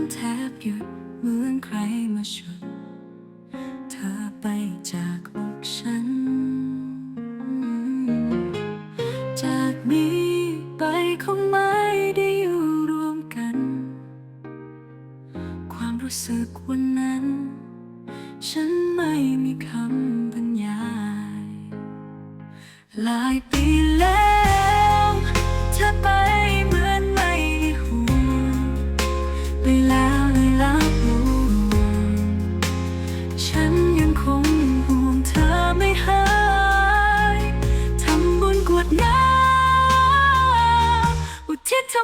ฉันมันแทบหยุดเหมือนใครมาฉุดเธอไปจากอกฉัน จากนี้ไปคงไม่ได้อยู่รวมกัน ความรู้สึกวันนั้น ฉันไม่มีคำบรรยาย หลายปีแล้ว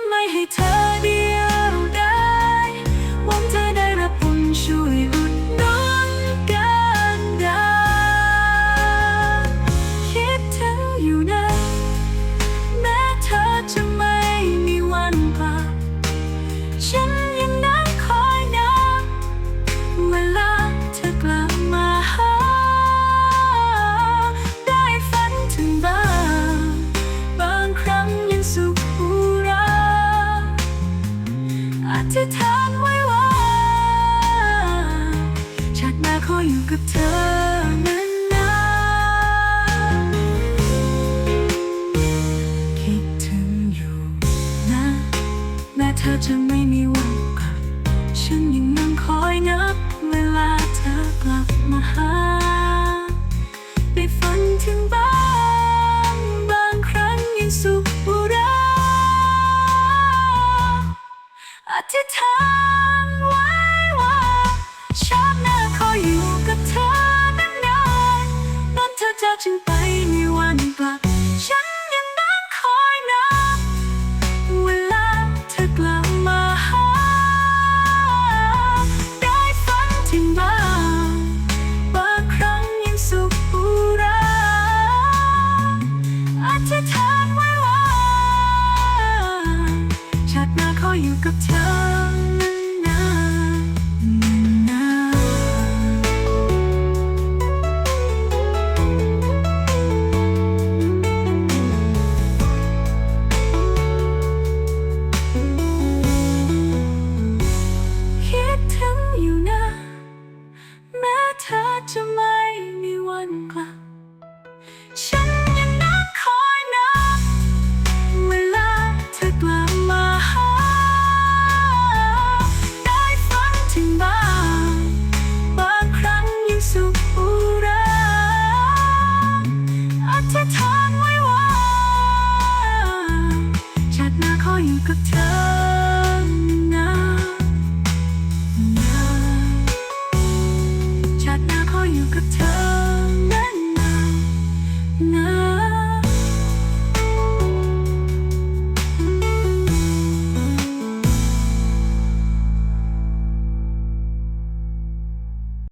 ำไมให้เธอเดียวได้ กับเธอนานๆคิดถึงอยู่นะ แม้เธอจะไม่มีวันกลับ ฉันยังนั่งคอยนับเวลาเธอกลับมาหาได้ฝันถึงบ้างบางครั้งยังสุขอุราอธิษฐาน about you.